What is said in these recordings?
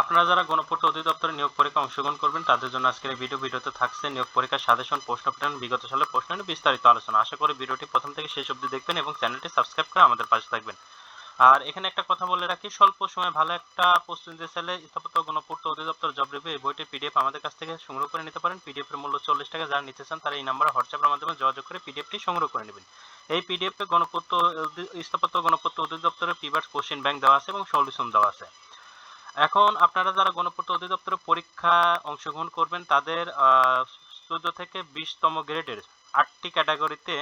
আপনারা যারা গণপূর্ত অধিদপ্তরে নিয়োগ পরীক্ষা অংশগ্রহণ করবেন, তাদের জন্য আজকের এই ভিডিও ভিডিওতে থাকছে নিয়োগ পরীক্ষার সাজেশন, প্রশ্ন প্যাটার্ন, বিগত সালের প্রশ্ন নিয়ে বিস্তারিত আলোচনা। আশা করি ভিডিওটি প্রথম থেকে শেষ অবধি দেখবেন এবং চ্যানেলটি সাবস্ক্রাইব করে আমাদের পাশে থাকবেন। আর এখানে একটা কথা বলে রাখি, স্বল্প সময়ে ভালো একটা প্রস্তুতি চাইলে স্থাপত্য গণপূর্ত অধিদপ্তর জব রিভিউ এই বইটির পিডিএফ আমাদের কাছ থেকে সংগ্রহ করে নিতে পারেন। পিডিএফ এর মূল্য চল্লিশ টাকা, যারা নিতে চান তারা এই নাম্বারে হোয়াটসঅ্যাপের মাধ্যমে যোগাযোগ করে পিডিএফটি সংগ্রহ করে নেবেন। এই পিডিএফ গণপূর্ত স্থাপত্য গণপূর্ত অধিদপ্তরের পিভার্স কোশ্চেন ব্যাংক দেওয়া আছে এবং সলিউশন দেওয়া আছে। এখন আপনারা যারা গণপূর্ত অধিদপ্তরের পরীক্ষা অংশগ্রহণ করবেন, তাদের চোদ্দ থেকে বিশতম গ্রেডের আটটি ক্যাটাগরিতে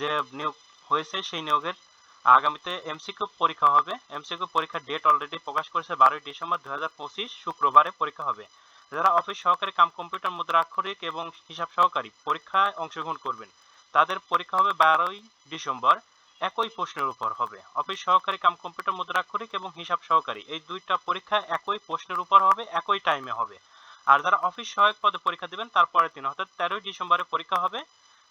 যে নিয়োগ হয়েছে সেই নিয়োগের আগামীতে এমসিকিউ পরীক্ষা হবে। এমসিকিউ পরীক্ষার ডেট অলরেডি প্রকাশ করেছে বারোই ডিসেম্বর দু হাজার পঁচিশ, শুক্রবারে পরীক্ষা হবে। যারা অফিস সহকারী কাম কম্পিউটার মুদ্রাক্ষরিক এবং হিসাব সহকারী পরীক্ষায় অংশগ্রহণ করবেন, তাদের পরীক্ষা হবে বারোই ডিসেম্বর। একই প্রশ্নের উপর হবে। অফিস সহকারী কাম কম্পিউটার মুদ্রাক্ষরিক এবং হিসাব সহকারী। এই দুইটা পরীক্ষা একই প্রশ্নের উপর হবে, একই টাইমে হবে। আর যারা অফিস সহায়ক পদে পরীক্ষা দিবেন তারপরের দিন, অর্থাৎ তেরোই ডিসেম্বরে পরীক্ষা হবে,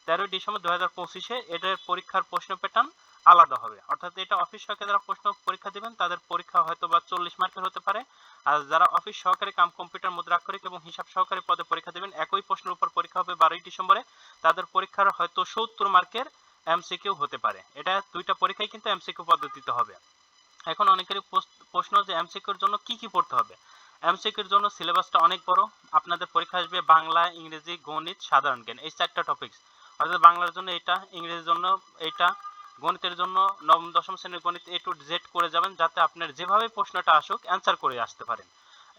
তেরোই ডিসেম্বর দু হাজার পঁচিশে এদের পরীক্ষার প্রশ্ন প্যাটার্ন আলাদা হবে। অর্থাৎ এটা অফিস সহকারী যারা প্রশ্ন পরীক্ষা দিবেন, তাদের পরীক্ষা হয়তো বা চল্লিশ মার্কের হতে পারে। আর যারা অফিস সহকারী কাম কম্পিউটার মুদ্রাক্ষরিক এবং হিসাব সহকারী পদে পরীক্ষা দিবেন, একই প্রশ্নের উপর পরীক্ষা হবে বারোই ডিসেম্বরে। তাদের পরীক্ষার হয়তো সত্তর মার্কের এমসিকিউ হতে পারে। এটা দুইটা পরীক্ষায় কিন্তু এমসিকিউ পদ্ধতিতে হবে। এখন অনেকেরই প্রশ্ন যে এমসিকিউর জন্য কি কি পড়তে হবে? এমসিকিউর জন্য সিলেবাসটা অনেক বড়। আপনাদের পরীক্ষা আসবে বাংলা, ইংরেজি, গণিত, সাধারণ জ্ঞান, এই চারটা টপিকস অর্থাৎ বাংলার জন্য এটা, ইংরেজির জন্য এটা, গণিতের জন্য নবম, দশম শ্রেণির গণিত এ টু জেড করে যাবেন যাতে আপনার যেভাবে প্রশ্নটা আসুক অ্যান্সার করে আসতে পারেন।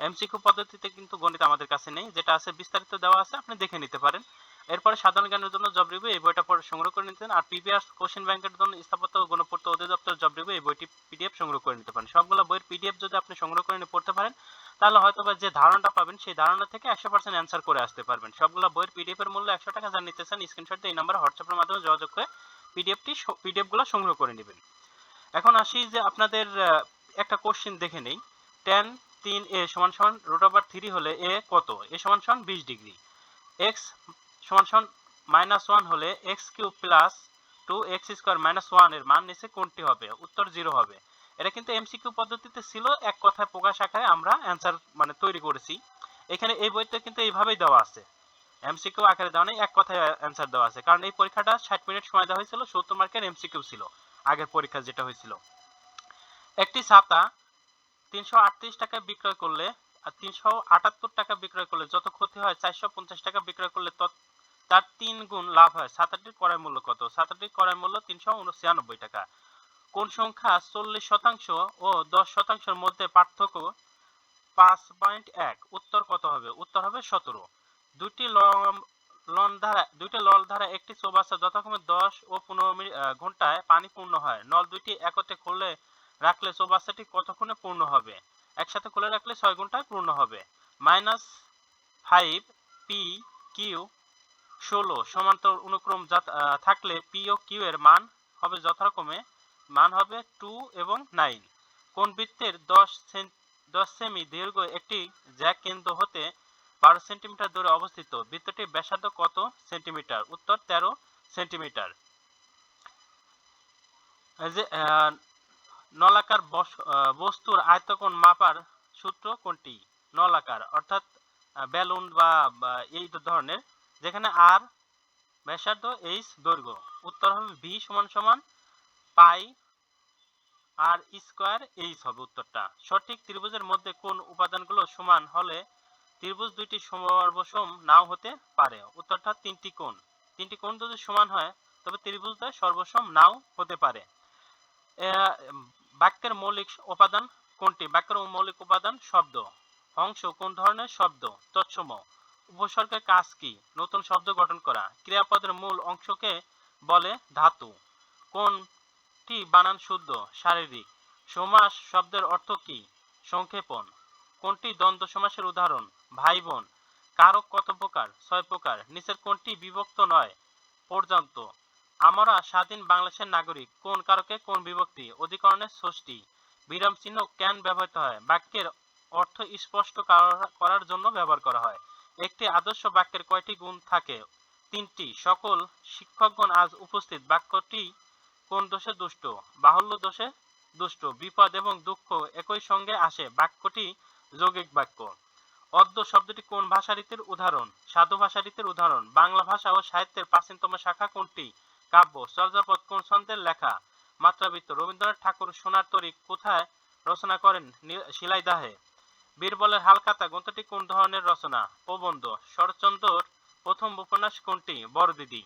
এমসিকিউ পদ্ধতিতে কিন্তু গণিত আমাদের কাছে নেই। যেটা আছে বিস্তারিত দেওয়া আছে, আপনি দেখে নিতে পারেন। এরপরে সাধারণ জ্ঞানের জন্য জব রিভিউ এই বইটা পড়ে সংগ্রহ করে নিতেন আর পিবিআর কোশ্চেন ব্যাংকের জন্য স্থাপত্য ও গণপূর্ত অধিদপ্তর জব রিভিউ এই বইটি পিডিএফ সংগ্রহ করে নিতে পারেন। সবগুলো বইয়ের পিডিএফ যদি আপনি সংগ্রহ করে নিয়ে পড়তে পারেন, তাহলে হয়তো বা যে ধারণাটা পাবেন, সেই ধারণা থেকে একশো পার্সেন্ট অ্যান্সার করে আসতে পারবেন। সবগুলো বইয়ের পিডিএফ এর মূল্য একশো টাকা যা নিতে চান স্ক্রিনশট দিয়ে এই নাম্বার হোয়াটসঅ্যাপের মাধ্যমে যোগাযোগ করে পিডিএফটি পিডিএফগুলো সংগ্রহ করে নেবেন। এখন আসি যে আপনাদের একটা কোশ্চেন দেখে নেই। টেন তিন এ সমান সমান রুট ওভার থ্রি হলে এ কত? এ সমান সমান বিশ ডিগ্রি। এক্স সমান সমান মাইনাস ওয়ান হলে x cube plus two x square minus ওয়ানের মান নিচে কোনটি হবে? উত্তর জিরো হবে। এটা কিন্তু এমসিকিউ পদ্ধতিতে ছিল, এক কথায় প্রকাশ আকারে আমরা অ্যান্সার মানে তৈরি করেছি। এখানে এই বইতে কিন্তু এইভাবেই দেওয়া আছে। এমসিকিউ আকারে দেওয়া নেই, এক কথায় অ্যান্সার দেওয়া আছে। কারণ এই পরীক্ষাটা ষাট মিনিট সময় দেওয়া হয়েছিল, সত্তর মার্কের এমসিকিউ ছিল, আগের পরীক্ষা যেটা হয়েছিল। একটি ছাতা তিনশো আটত্রিশ টাকা বিক্রয় করলে, আর তিনশো আটাত্তর টাকা বিক্রয় করলে যত ক্ষতি হয়, চারশো পঞ্চাশ টাকা বিক্রয় করলে তত তার তিন গুণ লাভ হয়। ছাতাটির ক্রয় মূল্য কত? ছাতাটির ক্রয় মূল্য তিনশো উনছিয়ানব্বই টাকা। কোন সংখ্যা? চল্লিশ শতাংশ ও দশ শতাংশের মধ্যে পার্থক্য পাঁচ পয়েন্ট এক। উত্তর কত হবে? উত্তর হবে সতেরো। দুটি লন ধারা, দুইটি লল ধারা একটি চৌবাচ্চা যথাক্রমে দশ ও পনেরো ঘন্টায় পানি পূর্ণ হয়। নল দুইটি একত্রে খুলে রাখলে চৌবাচ্চাটি কতক্ষণে পূর্ণ হবে? একসাথে খুলে রাখলে ছয় ঘন্টায় পূর্ণ হবে। মাইনাস ফাইভ পি কিউ ষোলো, সমান্তর অনুক্রম থাকলে পি ও কিউ এর মান হবে যথাক্রমে, মান হবে টু এবং নাইন কোন বৃত্তের দশ দশ সেমি দীর্ঘ একটি জ্যাক কেন্দ্র হতে বারো সেন্টিমিটার দূরে অবস্থিত? বৃত্তটির ব্যাসার্ধ কত সেন্টিমিটার? উত্তর তেরো সেন্টিমিটার। যে নলাকার বস্তুর আয়তকোণ মাপার সূত্র কোনটি? নলাকার, অর্থাৎ বেলুন বা, এই ধরনের যেখানে আর ব্যাসার্ধ এইচ দৈর্ঘ্য। উত্তর হবে ভি সমান সমান পাই আর স্কোয়ার এইচ হবে উত্তরটা। সঠিক ত্রিভুজের মধ্যে কোন উপাদানগুলো সমান হলে ত্রিভুজ দুইটি সর্বসম নাও হতে পারে? উত্তরটা তিনটি কোণ। তিনটি কোণ যদি সমান হয়, তবে ত্রিভুজটা সর্বসম নাও হতে পারে। বাক্যের মৌলিক উপাদান কোনটি? বাক্যের মৌলিক উপাদান শব্দ। অংশ কোন ধরনের শব্দ? তৎসম। উপসর্গের কাজ কি? নতুন শব্দ গঠন করা। ক্রিয়াপদের মূল অংশকে বলে ধাতু। কোনটি বানান শুদ্ধ? শারীরিক। সমাস শব্দের অর্থ কি? সংক্ষেপণ। কোনটি দ্বন্দ্ব সমাসের উদাহরণ? ভাই বোন কারক কত প্রকার? ছয় প্রকার। নিচের কোনটি বিভক্ত নয়? পর্যন্ত। আমরা স্বাধীন বাংলাদেশের নাগরিক। কোন কারকে কোন বিভক্তি? অধিকরণের ষষ্ঠী। বিরাম চিহ্ন কেন ব্যবহৃত হয়? বাক্যের অর্থ স্পষ্ট করার জন্য ব্যবহার করা হয়। একটি আদর্শ বাক্যের কয়টি গুণ থাকে? তিনটি। সকল শিক্ষকগণ আজ উপস্থিত। বাক্যটি কোন দোষে দুষ্ট? বাহুল্য দোষে দুষ্ট। বিপদ এবং দুঃখ একই সঙ্গে আসে। বাক্যটি যৌগিক বাক্য। অদ্য শব্দটি কোন ভাষা রীতির উদাহরণ? সাধু ভাষা রীতির উদাহরণ। বাংলা ভাষা ও সাহিত্যের প্রাচীনতম শাখা কোনটি? কাব্য। চর্যাপদ কোন ছন্দের লেখা? মাত্রাবৃত্ত। রবীন্দ্রনাথ ঠাকুর সোনার তরী কোথায় রচনা করেন? শিলাইদাহে। বীরবলের হালখাতা গ্রন্থটি কোন ধরনের রচনা? প্রবন্ধ শরৎচন্দ্রর প্রথম উপন্যাস কোনটি? বড়দিদি।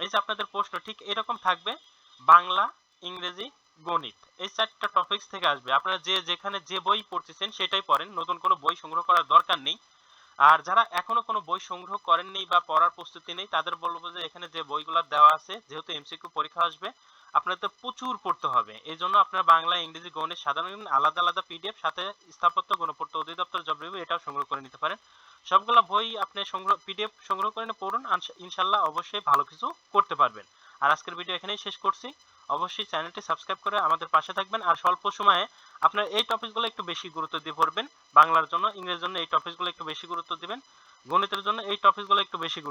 এই যে আপনাদের প্রশ্ন, ঠিক এরকম থাকবে? বাংলা, ইংরেজি, গণিত, এই চারটা টপিকস থেকে আসবে। আপনারা যে যেখানে যে বই পড়তেছেন সেটাই পড়েন, নতুন কোনো বই সংগ্রহ করার দরকার নেই। আর যারা এখনও কোনো বই সংগ্রহ করেননি বা পড়ার প্রস্তুতি নেই, তাদের বলব যে এখানে যে বইগুলো দেওয়া আছে, যেহেতু এমসিকিউ পরীক্ষা আসবে আপনাদের প্রচুর পড়তে হবে। এই জন্য আপনার বাংলা, ইংরেজি, গণিত, সাধারণ আলাদা আলাদা পিডিএফ সাথে স্থাপত্য, গণপূর্ত, অধিদপ্তর, জব রিভিউ এটাও সংগ্রহ করে নিতে পারেন। সবগুলা বই আপনি সংগ্রহ পিডিএফ সংগ্রহ করে পড়ুন ইনশাল্লাহ অবশ্যই ভালো কিছু করতে পারবেন। আর আজকের ভিডিও এখানেই শেষ করছি। অবশ্যই চ্যানেলটি সাবস্ক্রাইব করে আমাদের পাশে থাকবেন। আর স্বল্প সময়ে আপনার এই টপিকগুলো একটু বেশি গুরুত্ব দিয়ে পড়বেন। বাংলার জন্য, ইংরেজির জন্য এই টপিকগুলো একটু বেশি গুরুত্ব দিবেন। গণিতের জন্য এই টপিকগুলো একটু বেশি গুরুত্ব